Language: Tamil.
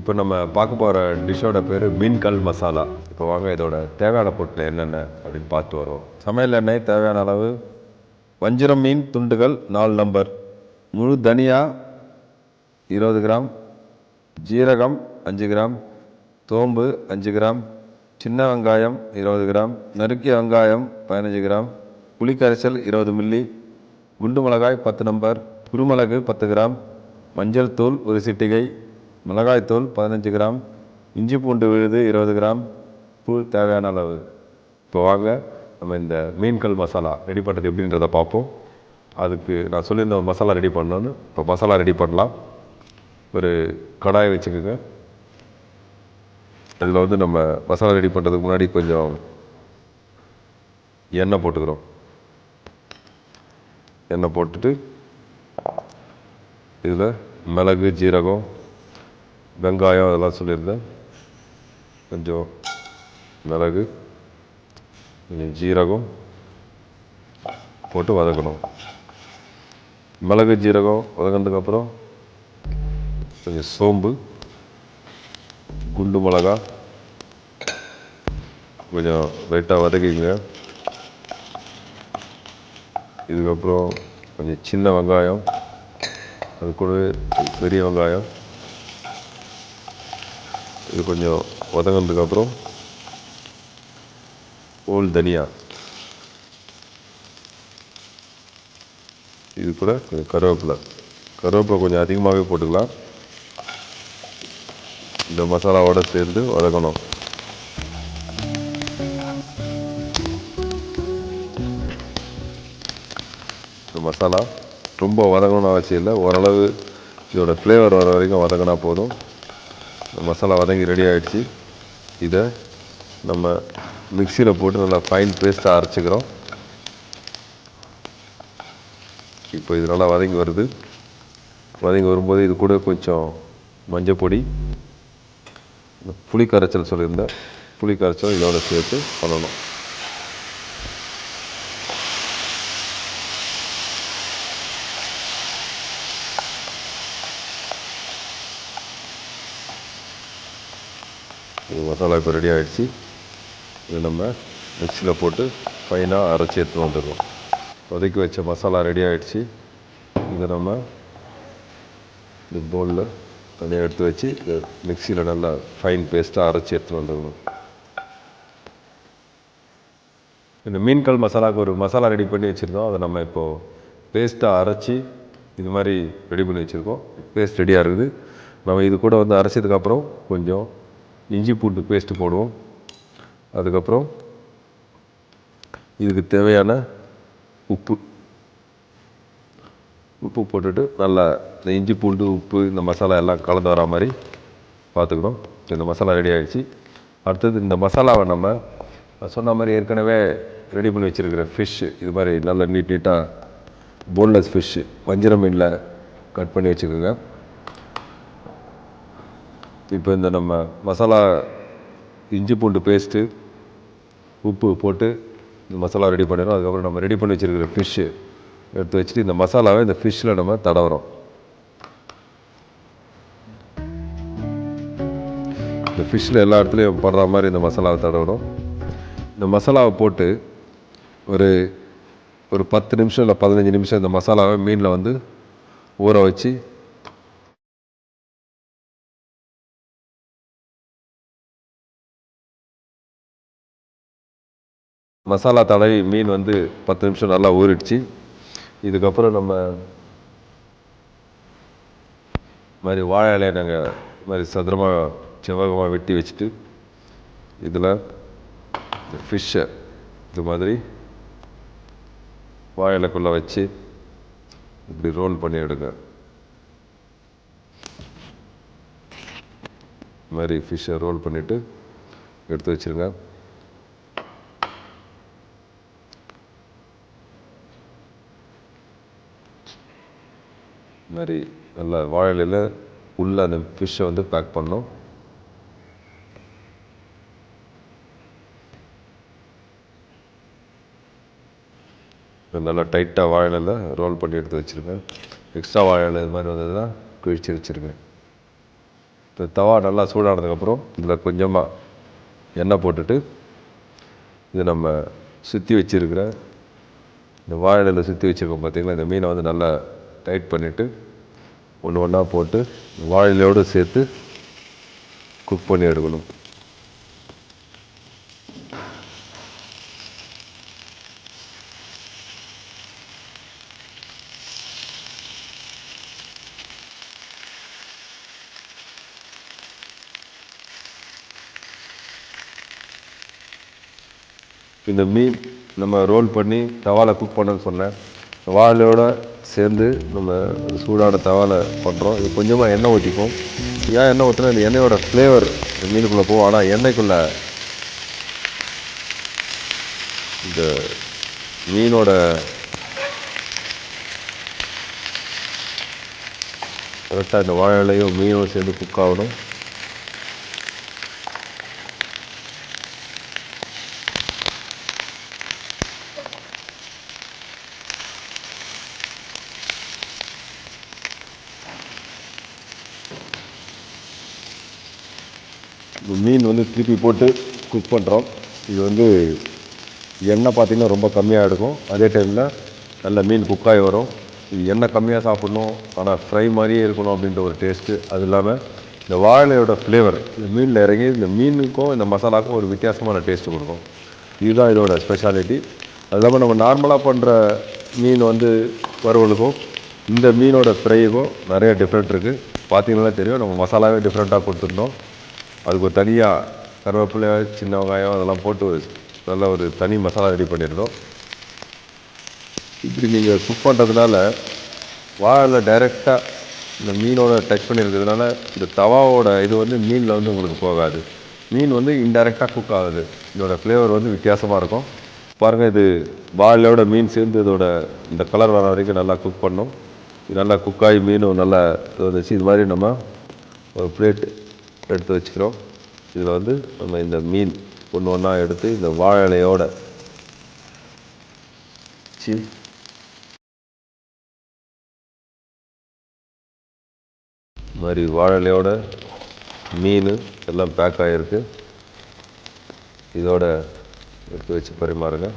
இப்போ நம்ம பார்க்க போகிற டிஷ்ஷோட பேர் மீன்கல் மசாலா. இப்போ வாங்க இதோட தேவையான பொருட்கள் என்னென்ன அப்படின்னு பார்த்து வருவோம். சமையல் எண்ணெய் தேவையான அளவு வஞ்சிரம் மீன் துண்டுகள் நாலு நம்பர் முழு தனியா இருபது கிராம் ஜீரகம் அஞ்சு கிராம் சோம்பு அஞ்சு கிராம் சின்ன வெங்காயம் இருபது கிராம் நறுக்கிய வெங்காயம் பதினஞ்சு கிராம் புளிக்கரைசல் இருபது மில்லி குண்டு மிளகாய் பத்து நம்பர் குருமிளகு பத்து கிராம் மஞ்சள் தூள் ஒரு சிட்டிகை மிளகாய்த்தூள் பதினஞ்சு கிராம் இஞ்சி பூண்டு விழுது இருபது கிராம் பூ தேவையான அளவு. இப்போ வாங்க நம்ம இந்த மீன்கள் மசாலா ரெடி பண்ணுறது எப்படின்றத பார்ப்போம். அதுக்கு நான் சொல்லியிருந்த ஒரு மசாலா ரெடி பண்ணணும்னு. இப்போ மசாலா ரெடி பண்ணலாம். ஒரு கடாயை வச்சுக்கோங்க. அதில் வந்து நம்ம மசாலா ரெடி பண்ணுறதுக்கு முன்னாடி கொஞ்சம் எண்ணெய் போட்டுக்கிறோம். எண்ணெய் போட்டுட்டு இதில் மிளகு ஜீரகம் வெங்காயம் அதெல்லாம் சொல்லியிருந்தேன். கொஞ்சம் மிளகு கொஞ்சம் ஜீரகம் போட்டு வதக்கணும். மிளகு ஜீரகம் வதங்கினதுக்கப்புறம் கொஞ்சம் சோம்பு குண்டு மிளகா கொஞ்சம் லைட்டாக வதக்கிங்க இதுக்கப்புறம் கொஞ்சம் சின்ன வெங்காயம் அது கூடவே பெரிய வெங்காயம் இது கொஞ்சம் வதங்கினதுக்கப்புறம் ஓல் தனியா. இது கூட கொஞ்சம் கருவேப்பிலை. கருவேப்பிலை கொஞ்சம் அதிகமாகவே போட்டுக்கலாம். இந்த மசாலாவோடு சேர்ந்து வதக்கணும். இந்த மசாலா ரொம்ப வதங்கணும்னு அவசியம் இல்லை. ஓரளவு இதோட ஃப்ளேவர் வர வரைக்கும் வதங்கினா போதும். மசாலா வதங்கி ரெடி ஆகிடுச்சு இதை நம்ம மிக்சியில் போட்டு நல்லா ஃபைன் பேஸ்ட்டாக அரைச்சிக்கிறோம். இப்போ இது நல்லா வதங்கி வருது. வதங்கி வரும்போது இது கூட கொஞ்சம் மஞ்சள் பொடி இந்த புளி கரைச்சல் சொல்லியிருந்தேன். புளி கரைச்சல் இதோட சேர்த்து பண்ணணும். இது மசாலா இப்போ ரெடி ஆகிடுச்சு இது நம்ம மிக்சியில் போட்டு ஃபைனாக அரைச்சி எடுத்து வந்துடுவோம் வதக்கி வச்ச மசாலா ரெடி ஆகிடுச்சு இதை நம்ம இந்த பவுலில் தனியாக எடுத்து வச்சு இதை மிக்சியில் நல்லா ஃபைன் பேஸ்ட்டாக அரைச்சி எடுத்து வந்துடணும். இந்த மீன்கள் மசாலாவுக்கு ஒரு மசாலா ரெடி பண்ணி வச்சுருந்தோம். அதை நம்ம இப்போது பேஸ்ட்டாக அரைச்சி இது மாதிரி ரெடி பண்ணி வச்சுருக்கோம். பேஸ்ட் ரெடியாக இருக்குது. நம்ம இது கூட வந்து அரைச்சதுக்கப்புறம் கொஞ்சம் இஞ்சி பூண்டு பேஸ்ட்டு போடுவோம். அதுக்கப்புறம் இதுக்கு தேவையான உப்பு. உப்பு போட்டுட்டு நல்லா இந்த இஞ்சி பூண்டு உப்பு இந்த மசாலா எல்லாம் கலந்து வரா மாதிரி பார்த்துக்கணும். இந்த மசாலா ரெடி ஆகிடுச்சு அடுத்தது இந்த மசாலாவை நம்ம சொன்ன மாதிரி ஏற்கனவே ரெடி பண்ணி வச்சுருக்கிற ஃபிஷ்ஷு இது மாதிரி நல்லா நீட் நீட்டாக போன்லெஸ் ஃபிஷ்ஷு வஞ்சிர மீனில் கட் பண்ணி வச்சுக்கோங்க. இப்போ இந்த நம்ம மசாலா இஞ்சி பூண்டு பேஸ்ட்டு உப்பு போட்டு இந்த மசாலா ரெடி பண்ணிடுறோம். அதுக்கப்புறம் நம்ம ரெடி பண்ணி வச்சுருக்கிற ஃபிஷ்ஷு எடுத்து வச்சுட்டு இந்த மசாலாவை இந்த ஃபிஷ்ஷில் நம்ம தடவுறோம். இந்த ஃபிஷ்ஷில் எல்லா இடத்துலையும் படுற மாதிரி இந்த மசாலாவை தடவுறோம். இந்த மசாலாவை போட்டு ஒரு ஒரு பத்து நிமிஷம் இல்லை பதினஞ்சு நிமிஷம் இந்த மசாலாவை மீனில் வந்து ஊற வச்சு மசாலா தடவி மீன் வந்து பத்து நிமிஷம் நல்லா ஊறிடுச்சு. இதுக்கப்புறம் நம்ம மாதிரி வாழை இலையை நாங்கள் இது மாதிரி சதுரமாக செவ்வகமாக வெட்டி வச்சுட்டு இதில் இந்த ஃபிஷ்ஷை இது மாதிரி வாழை வச்சு இப்படி ரோல் பண்ணி எடுங்க. இது மாதிரி ஃபிஷ்ஷை ரோல் பண்ணிவிட்டு எடுத்து வச்சுருங்க. இது மாதிரி நல்லா வாழையில் உள்ளே அந்த ஃபிஷ்ஷை வந்து பேக் பண்ணோம் நல்லா டைட்டாக வாழையில் ரோல் பண்ணி எடுத்து வச்சுருங்க எக்ஸ்ட்ரா வாழையில் இது மாதிரி வந்ததுன்னா கிழிச்சு வச்சுருங்க இந்த தவா நல்லா சூடானதுக்கப்புறம் இதில் கொஞ்சமாக எண்ணெய் போட்டுட்டு இது நம்ம சுற்றி வச்சுருக்கிற இந்த வாழையில் சுற்றி வச்சுருக்கோம் பார்த்திங்களா இந்த மீனை வந்து நல்லா டைட் பண்ணிவிட்டு ஒன்று ஒன்றா போட்டு வாழையிலோடு சேர்த்து குக் பண்ணி எடுக்கணும். இந்த மீன் நம்ம ரோல் பண்ணி தவாவில் குக் பண்ணணும்னு சொன்னேன். வாழையோட சேர்ந்து நம்ம சூடான தவாவில் பண்ணுறோம் இது கொஞ்சமாக எண்ணெய் ஊற்றிப்போம் ஏன் எண்ணெய் ஊற்றினா இந்த எண்ணெயோட ஃப்ளேவர் இந்த மீனுக்குள்ளே போகும். ஆனால் எண்ணெய்க்குள்ளே இந்த மீனோட கரெக்டாக இந்த வாழை மீனும் சேர்ந்து குக் ஆகணும். மீன் வந்து திருப்பி போட்டு குக் பண்ணுறோம் இது வந்து எண்ணெய் பார்த்திங்கன்னா ரொம்ப கம்மியாக எடுக்கும். அதே டைமில் நல்ல மீன் குக்காகி வரும். இது எண்ணெய் கம்மியாக சாப்பிடணும். ஆனால் ஃப்ரை மாதிரியே இருக்கணும் அப்படின்ற ஒரு டேஸ்ட்டு அது இல்லாமல் இந்த வாழையோட ஃப்ளேவர் இந்த மீனில் இறங்கி இந்த மீனுக்கும் இந்த மசாலாவுக்கும் ஒரு வித்தியாசமான டேஸ்ட்டு கொடுக்கும். இதுதான் இதோட ஸ்பெஷாலிட்டி அது இல்லாமல் நம்ம நார்மலாக பண்ணுற மீன் வந்து வறுவலுக்கும் இந்த மீனோட ஃப்ரைக்கும் நிறைய டிஃப்ரெண்ட் இருக்குது பார்த்தீங்கன்னா தெரியும். நம்ம மசாலாவே டிஃப்ரெண்ட்டாக கொடுத்துருந்தோம். அதுக்கு ஒரு தனியாக கருவேப்பிலை சின்ன வெங்காயம் அதெல்லாம் போட்டு ஒரு நல்ல ஒரு தனி மசாலா ரெடி பண்ணியிருந்தோம். இப்படி நீங்கள் குக் பண்ணுறதுனால வாழையில் டைரெக்டாக இந்த மீனோட டச் பண்ணியிருக்கிறதுனால இந்த தவாவோட இது வந்து மீனில் வந்து உங்களுக்கு போகாது. மீன் வந்து இன்டைரக்டாக குக் ஆகுது. இதோட ஃப்ளேவர் வந்து வித்தியாசமாக இருக்கும். பாருங்கள் இது வாழையோட மீன் சேர்ந்து இதோட இந்த கலர் வர வரைக்கும் நல்லா குக் பண்ணோம். இது நல்லா குக்காகி மீனும் நல்லா இது வந்துச்சு. இது மாதிரி நம்ம ஒரு பிளேட் எடுத்து வச்சுக்கிறோம். இதில் வந்து நம்ம இந்த மீன் ஒன்று ஒன்றா எடுத்து இந்த வாழை இலையோட மாதிரி வாழை இலையோட மீன் எல்லாம் பேக் ஆகிருக்கு இதோட எடுத்து வச்சு பரிமாறுங்க.